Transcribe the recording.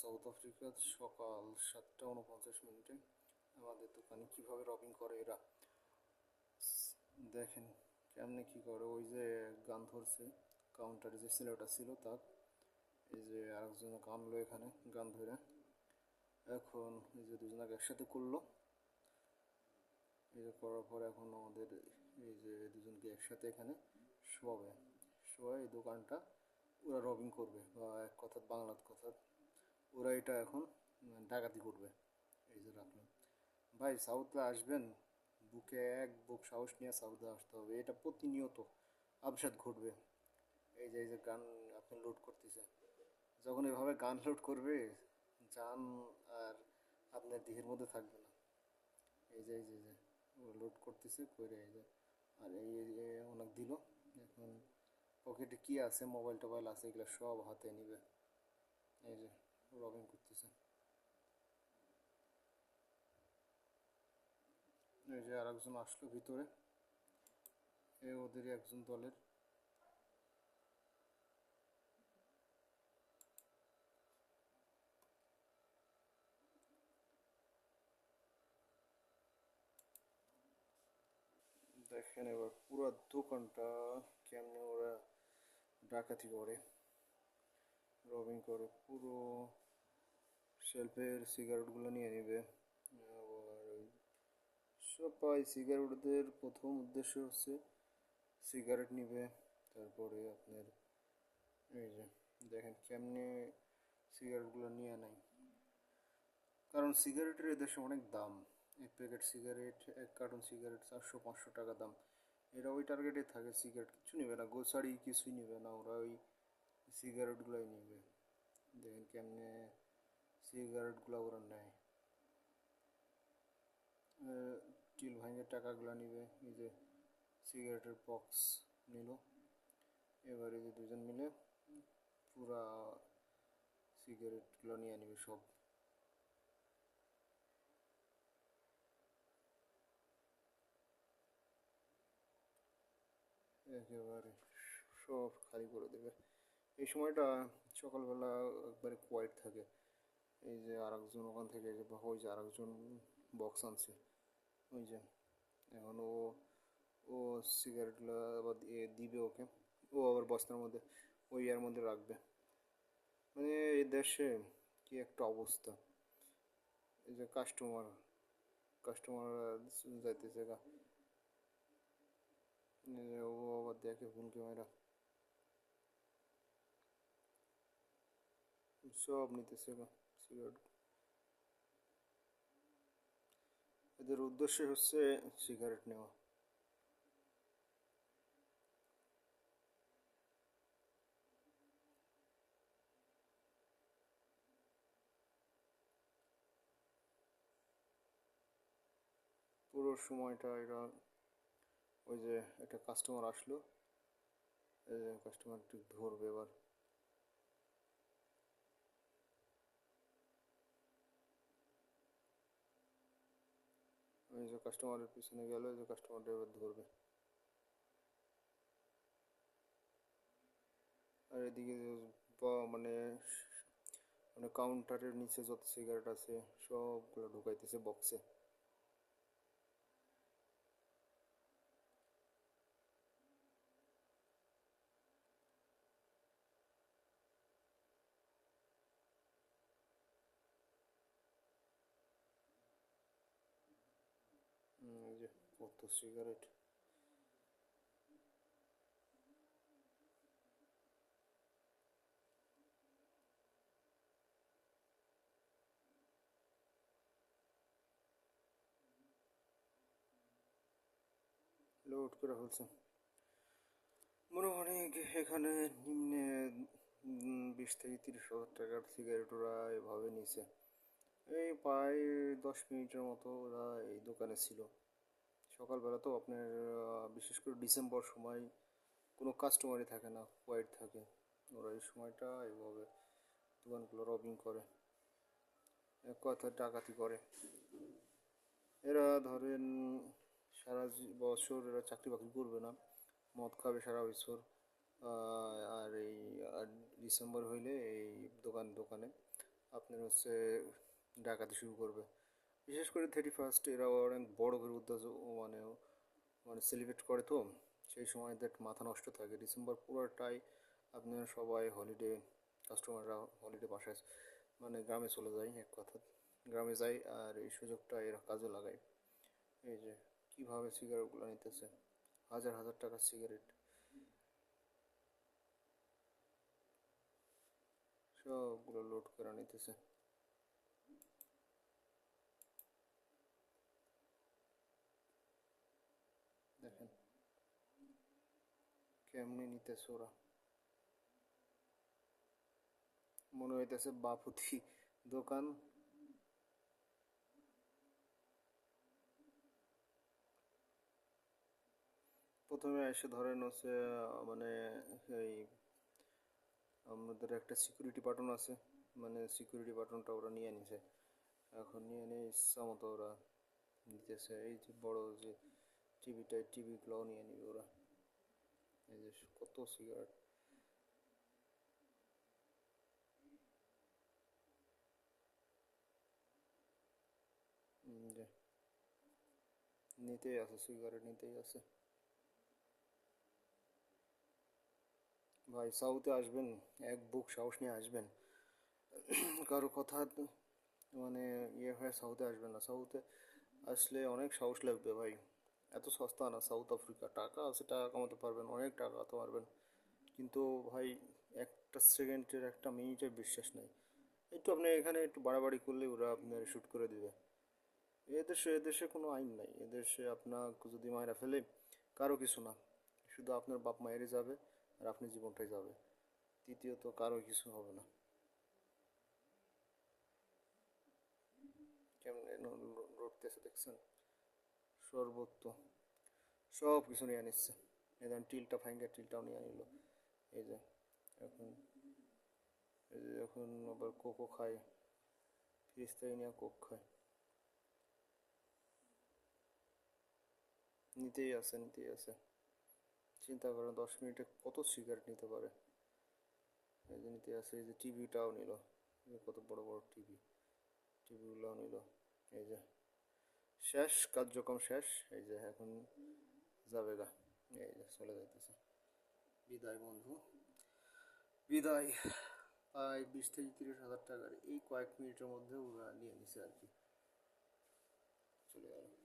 South আফ্রিকার সকাল সাতটা উনপঞ্চাশ মিনিটে আমাদের দোকানে কীভাবে রবিং করে এরা? দেখেন কেমনে কি করে। ওই যে গান ধরছে কাউন্টারে যে ছেলেটা ছিল তার, এই যে আরেকজন কানলো এখানে গান ধরে। এখন এই যে দুজনাকে একসাথে করল। এই যে করার পর এখন আমাদের এই যে দুজনকে একসাথে এখানে শোয়াবে। শোয়া এই দোকানটা, ওরা রবিং করবে বা এক কথা বাংলার কথা ওরা এটা এখন ডাকাতি করবে। এই যে রাখলাম। ভাই, সাউথে আসবেন, বুকে এক বুক সাহস নিয়ে সাউথে আসতে হবে। এটা প্রতিনিয়ত আবসাদ ঘটবে। এই যে এই যে গান আপনি লোড করতেছে যখন এভাবে গান লোড করবে যান আর আপনার দেহের মধ্যে থাকবে না। এই যে এই যে যে লোড করতেছে করে এই যে, আর এই অনেক দিল। এখন পকেটে কি আছে মোবাইল টোবাইল আছে, এগুলো সব হাতে নিবে। এই যে করতেছে। এই যে আরেকজন আসলো ভিতরে। এ ওদেরই একজন দলের। দেখেন এবার পুরো দোকানটা কেমনে ওরা ডাকাতি করে। রবিং করে, পুরো শেলফের সিগারেটগুলো নিয়ে নেবে। আবার ওই সবাই সিগারেটদের প্রথম উদ্দেশ্য হচ্ছে সিগারেট নিবে। তারপরে আপনার এই যে দেখেন কেমনে সিগারেটগুলো নিয়ে নেয়। কারণ সিগারেটের এদেশে অনেক দাম। এক প্যাকেট সিগারেট এক কার্টন সিগারেট চারশো, পাঁচশো টাকা দাম। এরা ওই টার্গেটে থাকে সিগারেট কিছু নেবে না। গোছাড়ি কিছুই নেবে না। ওরা ওই সিগারেটগুলোই নেবে। দেখেন কেমনে সিগারেটগুলো ওরা নেয়। টিল ভাঙে টাকাগুলো নিবে। এই যে সিগারেটের বক্স নিল। এবারে যে দুজন মিলে পুরা সিগারেটগুলো নিয়ে নিবে সব। একেবারে সব খালি করে দেবে। এই সময়টা সকালবেলা একবারে কোয়াইট থাকে। এই যে আরেকজন ওখান থেকে ওই যে আরেকজন বক্স আনছে। ওই যে এখন ও ও সিগারেটগুলো আবার দিবে ওকে। ও আবার বস্তার মধ্যে ওই ইয়ার মধ্যে রাখবে। মানে এই দেশে কি একটা অবস্থা। এই যে কাস্টমার কাস্টমার যাইতেছে গা। ও আবার দেখে ফোন ক্যামেরা সব নিতেছে সিগারেট। এদের উদ্দেশ্য হচ্ছে সিগারেট নেওয়া। পুরো সময়টা এরা ওই যে একটা কাস্টমার আসলো কাস্টমার ঠিক ধরবে এবার। যে কাস্টমারের পিছনে গেল, যে কাস্টমারটা এবার ধরবে। আর এদিকে মানে মানে কাউন্টারের নিচে যত সিগারেট আছে, সবগুলো ঢুকাইতেছে বক্সে হুম, এই যে কত সিগারেট। লোড করে ফেলছে। মনে অনেক এখানে নিম্নে বিশ থেকে তিরিশ হাজার টাকার সিগারেট ওরা এভাবে নিছে। এই প্রায় দশ মিনিটের মতো ওরা এই দোকানে ছিল। সকালবেলা তো আপনার বিশেষ করে ডিসেম্বর সময় কোনো কাস্টমারই থাকে না হোয়াইট থাকে। ওরা এই সময়টা এইভাবে দোকানগুলো রবিং করে কথা ডাকাতি করে। এরা ধরেন সারা বছর এরা চাকরি বাকরি করবে না, মদ খাবে সারা বছর আর এই ডিসেম্বর হইলে এই দোকান দোকানে আপনার হচ্ছে ডাকাতি শুরু করবে। বিশেষ করে থার্টি ফার্স্ট এরা অনেক বড় করে উদ্যোগ মানে মানে সেলিব্রেট করে তো। সেই সময় দেখ মাথা নষ্ট থাকে। ডিসেম্বর পুরোটাই আপনার সবাই হলিডে কাস্টমাররা হলিডে বাসায় মানে গ্রামে চলে যায়, এক কথা। গ্রামে যায় আর এই সুযোগটা এরা কাজে লাগায় এই যে কীভাবে সিগারেটগুলো নিতেছে। হাজার হাজার টাকার সিগারেট সবগুলো লোড করে নিতেছে দেখেন কেমনি নিতেছে ওরা। মনে হইতেছে বাপুতি দোকান। প্রথমে এসে ধরেন হচ্ছে মানে এই আমাদের একটা সিকিউরিটি বাটন আছে। মানে সিকিউরিটি বাটনটা ওরা নিয়ে নিছে। এখন নিয়ে নিয়ে ইচ্ছা মতো ওরা নিতেছে। এই যে বড় যে টিভিটা টিভিগুলোও নিয়ে নিবে ওরা। এই যে কত সিগারেট? নিতেই আছে, সিগারেট নিতেই আছে। ভাই, সাউথে আসবেন, এক বুক সাহস নিয়ে আসবেন। কারও কথা মানে ইয়ে হয়ে সাউথে আসবেন না। সাউথে আসলে অনেক সাহস লাগবে ভাই। এত সস্তা না সাউথ আফ্রিকা টাকা আছে টাকা কামাতে পারবেন, অনেক টাকা কামাতে পারবেন। কিন্তু ভাই, একটা সেকেন্ডের একটা মিনিটের বিশ্বাস নেই। একটু আপনি এখানে একটু বাড়াবাড়ি করলে ওরা আপনার শ্যুট করে দেবে। এদেশে এদেশে কোনো আইন নাই। এদেশে আপনাকে যদি মায়েরা ফেলে, কারও কিছু না। শুধু আপনার বাপ মায়েরই যাবে আর আপনি জীবনটাই যাবে। তৃতীয়ত, কারও কিছু হবে না। কেমনে রটতেছে দেখছেন? সর্বত্র সব কিছু নিয়ে নিচ্ছে। এই টিলটা ফাইঙ্গার টিলটাও নিয়ে নিল। এই যে এখন, এই যে এখন আবার কোকো খায়। ফ্রিজ থেকে নিয়ে কোক খায়। নিতেই আছে নিতেই আছে চিন্তা করেন, দশ মিনিটে কত সিগারেট নিতে পারে? এই যে নিতে আছে এই যে টিভিটাও নিল। কত বড় বড় টিভি। টিভিগুলোও নিল। এই যে শেষ, কার্যক্রম শেষ। এই যে এখন যাবে গা এই যে চলে যাইতেছে। বিদায় বন্ধু। বিদায় প্রায় বিশ থেকে তিরিশ হাজার টাকার এই কয়েক মিনিটের মধ্যে ওরা নিয়ে নিছে আর কি। চলে গেল।